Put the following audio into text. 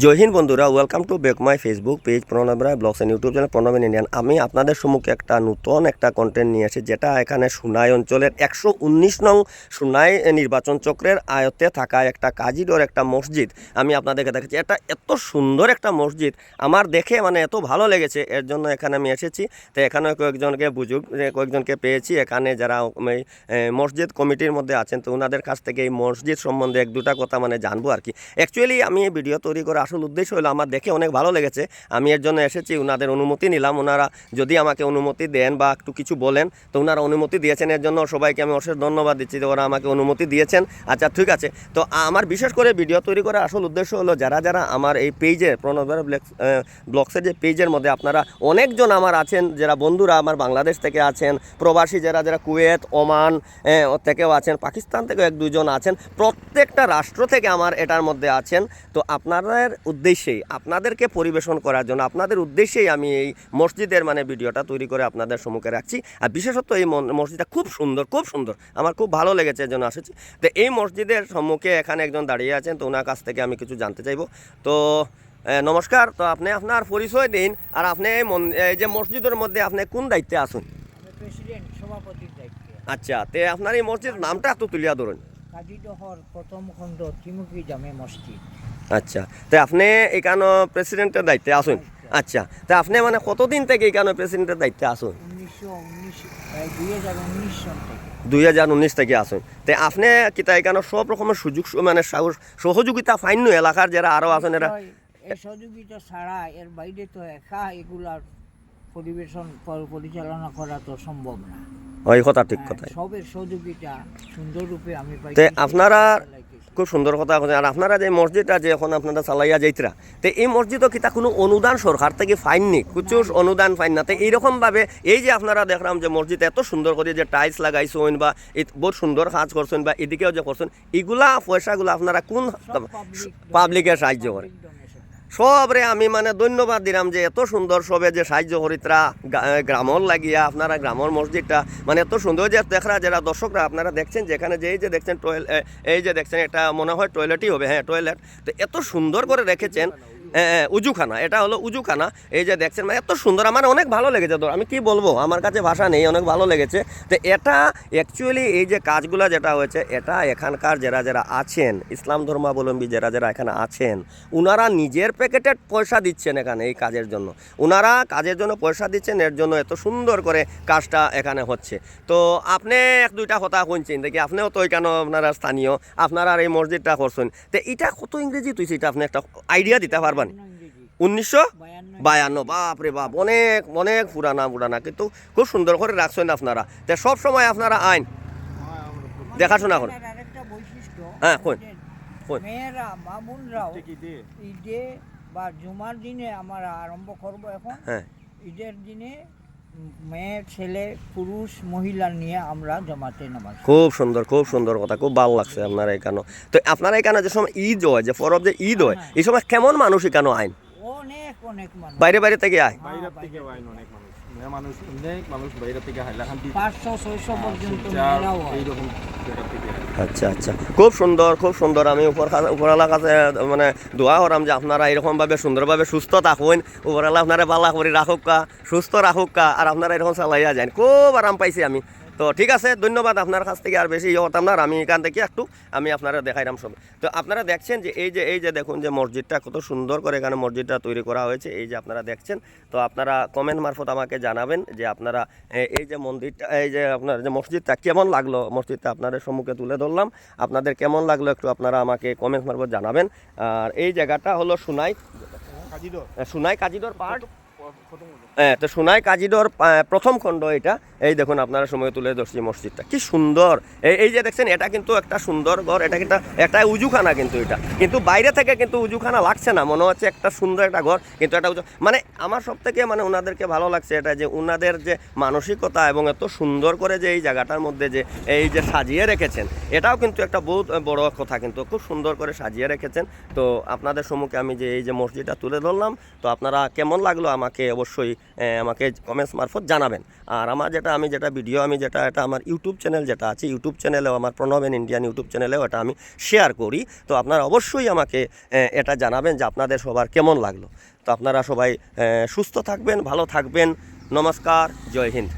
জয় হিন্দ বন্ধুরা welcome to back my Facebook page Pranab Roy blogs and YouTube channel Pranab Indian আমি আপনাদের সম্মুখে একটা নতুন একটা কন্টেন্ট নিয়ে এসেছি, যেটা এখানে সুনাই অঞ্চলের একশো উনিশ নং সুনাই নির্বাচন চক্রের আয়ত্তে থাকা একটা কাজিডোর একটা মসজিদ আমি আপনাদেরকে দেখাচ্ছি। এটা এত সুন্দর একটা মসজিদ, আমার দেখে মানে এত ভালো লেগেছে, এর জন্য এখানে আমি এসেছি। তো এখানে কয়েকজনকে বুঝুক কয়েকজনকে পেয়েছি, এখানে যারা মসজিদ কমিটির মধ্যে আছেন, তো ওনাদের কাছ থেকে এই মসজিদ সম্বন্ধে এক দুটা কথা মানে জানব আর কি। অ্যাকচুয়ালি আমি ভিডিও তৈরি করে আসল উদ্দেশ্য হলো আমার দেখে অনেক ভালো লেগেছে। আমি এর জন্য এসেছি ওনাদের অনুমতি নিলাম। ওনারা যদি আমাকে অনুমতি দেন বা একটু কিছু বলেন, তো ওনারা অনুমতি দিয়েছেন। এর জন্য সবাইকে আমি অশেষ ধন্যবাদ দিচ্ছি যে ওরা আমাকে অনুমতি দিয়েছেন। আচ্ছা ঠিক আছে। তো আমার বিশেষ করে ভিডিও তৈরি করার আসল উদ্দেশ্য হলো যারা যারা আমার এই পেজে প্রণবের ব্লগসের যে পেজের মধ্যে আপনারা অনেকজন আমার আছেন, যারা বন্ধুরা আমার বাংলাদেশ থেকে আছেন, প্রবাসী যারা যারা কুয়েত, ওমান থেকেও আছেন, পাকিস্তান থেকেও এক দুজন আছেন, প্রত্যেকটা রাষ্ট্র থেকে আমার এটার মধ্যে আছেন। তো আপনাদের উদ্দেশ্যেই আপনাদেরকে পরিবেশন করার জন্য আপনাদের উদ্দেশ্যেই আমি এই মসজিদের মানে ভিডিওটা তৈরি করে আপনাদের সম্মুখে রাখছি। আর বিশেষত এই মসজিদটা খুব সুন্দর খুব সুন্দর। আমার খুব ভালো লেগেছে এর জন্য আসেছি। তো এই মসজিদের সম্মুখে এখানে একজন দাঁড়িয়ে আছেন তো ওনার কাছ থেকে আমি কিছু জানতে চাইব। তো নমস্কার। তো আপনি আপনার পরিচয় দিন আর আপনি এই এই যে মসজিদের মধ্যে আপনি কোন দায়িত্বে আসুন আচ্ছা তে আপনার এই মসজিদ নামটা একটু তুলিয়া ধরুন। কাজীদহর প্রথম খণ্ড ত্রিমুখী জামে মসজিদ। আচ্ছা। তো আপনি এখানে প্রেসিডেন্টের দায়িত্বে আসুন। আচ্ছা। তা আপনি মানে কতদিন থেকে এখানে প্রেসিডেন্টের দায়িত্বে আসুন? দুই হাজার উনিশ থেকে। আসুন। তো আপনি কিতা এখানে সব রকমের সুযোগ মানে সহযোগিতা ফাইন্য এলাকার যারা আরও আছেন এরা? সহযোগিতা ছাড়া এর বাইরে তো একা এগুলার পরিবেশন পরিচালনা করা তো সম্ভব না। ওই কথা ঠিক হ্যাঁ, কথা সবের সহযোগিতা সুন্দররূপে আমি পাই। আপনারা খুব সুন্দর কথা আর আপনারা যে মসজিদটা যে এখন আপনারা চালাইয়া যাইতরা তো এই মসজিদও কিতা কোনো অনুদান সরকার থেকে ফাইননি কিছু অনুদান ফাইন না। তো এইরকমভাবে এই যে আপনারা দেখলাম যে মসজিদ এত সুন্দর করে যে টাইলস লাগাইছেন বা বহুত সুন্দর কাজ করছেন বা এদিকেও যে করছেন এগুলা পয়সাগুলো আপনারা কোন পাবলিকের সাহায্য করে? সবরে আমি মানে ধন্যবাদ দিলাম যে এত সুন্দর সবে যে সাহায্য করিতরা গ্রামর লাগিয়া, আপনারা গ্রামর মসজিদটা মানে এত সুন্দর যে দেখরা, যারা দর্শকরা আপনারা দেখছেন, যেখানে যে এই যে দেখছেন টয়লেট এই যে দেখছেন, এটা মনে হয় টয়লেটই হবে হ্যাঁ টয়লেট তো এত সুন্দর করে রেখেছেন উজুখানা, এটা হলো উজুখানা, এই যে দেখছেন মানে এত সুন্দর, আমার অনেক ভালো লেগেছে তো আমি কি বলব, আমার কাছে ভাষা নেই, অনেক ভালো লেগেছে, তো এটা অ্যাকচুয়ালি এই যে কাজগুলো যেটা হয়েছে, এটা এখানকার যারা যারা আছেন, ইসলাম ধর্মাবলম্বী যারা যারা এখানে আছেন, উনারা নিজের প্যাকেটের পয়সা দিচ্ছেন এখানে এই কাজের জন্য। ওনারা কাজের জন্য পয়সা দিচ্ছেন এর জন্য এত সুন্দর করে কাজটা এখানে হচ্ছে। তো আপনি এক দুইটা কথা শুনছেন দেখি আপনিও তো এখানে আপনারা স্থানীয় আপনারা আর এই মসজিদটা করছেন। তো এটা কত ইংরেজি তুইছে এটা আপনি একটা আইডিয়া দিতে পারবেন? উনিশশো বায়ান্ন বাপ রে বাপ অনেক অনেক পুরানা পুরানা কিন্তু খুব সুন্দর করে রাখছেন আপনারা। তো সব সময় আপনারা আইন। দেখাশোনা করেন। হ্যাঁ, কোন? মেয়েরা মা বোনরাও ঈদে বা জুমার দিনে আমরা আরম্ভ করব এখন। হ্যাঁ। ঈদের দিনে মেয়ে ছেলে পুরুষ মহিলা নিয়ে আমরা জমাতে নামাজ খুব সুন্দর খুব সুন্দর কথা খুব ভালো লাগছে আপনার এখানে। তো আপনার এখানে যে সময় ঈদ হয় যে পরব যে ঈদ হয় এই সময় কেমন মানুষ এখানে আইন? অনেক অনেক মানুষ। বাইরে বাইরে থেকে আয়। বাইরে থেকে আইন অনেক মানুষ। মানুষ অনেক মানুষ বাইরে থেকে হাইলাকান্দি পাঁচশো ছয়শো পর্যন্ত। এইরকম। আচ্ছা আচ্ছা। খুব সুন্দর খুব সুন্দর আমি উপর কাছে মানে দোয়া করাম যে আপনারা এরকমভাবে সুন্দরভাবে সুস্থ থাকুন। উপরালা আপনারা পাল্লা করে রাখুক কা সুস্থ রাখুক কা আর আপনারা এরকম চালাইয়া যান খুব আরাম পাইছি আমি। তো ঠিক আছে ধন্যবাদ আপনার কাছ থেকে আর বেশি ইয়ে হতাম না আর আমি এখান থেকে একটু আমি আপনারা দেখাইলাম সব। তো আপনারা দেখছেন যে এই যে এই যে দেখুন যে মসজিদটা কত সুন্দর করে এখানে মসজিদটা তৈরি করা হয়েছে এই যে আপনারা দেখছেন। তো আপনারা কমেন্ট মারফত আমাকে জানাবেন যে আপনারা এই যে মন্দিরটা এই যে আপনার যে মসজিদটা কেমন লাগল? মসজিদটা আপনাদের সম্মুখে তুলে ধরলাম। আপনাদের কেমন লাগল একটু আপনারা আমাকে কমেন্ট মারফত জানাবেন। আর এই জায়গাটা হলো সুনাই সুনাই কাজিদর পার্ট হ্যাঁ তো সোনাই কাজিডর প্রথম খণ্ড এটা। এই দেখুন, আপনারা সময় তুলে ধরছি মসজিদটা। কি সুন্দর। এই যে দেখছেন, এটা কিন্তু একটা সুন্দর ঘর, এটা কিন্তু একটা উজুখানা কিন্তু এটা। কিন্তু বাইরে থেকে কিন্তু উজুখানা লাগছে না, মনে হচ্ছে একটা সুন্দর একটা ঘর, কিন্তু এটা উজু মানে আমার সব থেকে মানে ওনাদেরকে ভালো লাগছে এটা যে ওনাদের যে মানসিকতা এবং এত সুন্দর করে যে এই জায়গাটার মধ্যে যে এই যে সাজিয়ে রেখেছেন, এটাও কিন্তু একটা বহুত বড় কথা কিন্তু, খুব সুন্দর করে সাজিয়ে রেখেছেন। তো আপনাদের সম্মুখে আমি যে এই যে মসজিদটা তুলে ধরলাম, তো আপনারা কেমন লাগল আমাকে আমাকে অবশ্যই আমাকে কমেন্টস মারফত জানাবেন। আর আমার যেটা, আমি যেটা ভিডিও আমি যেটা, এটা আমার ইউটিউব চ্যানেল যেটা আছে ইউটিউব চ্যানেলেও আমার প্রণবেন ইন্ডিয়ান ইউটিউব চ্যানেলেও এটা আমি শেয়ার করি। তো আপনারা অবশ্যই আমাকে এটা জানাবেন যে আপনাদের সবার কেমন লাগল। তো আপনারা সবাই সুস্থ থাকবেন, ভালো থাকবেন। নমস্কার, জয় হিন্দ।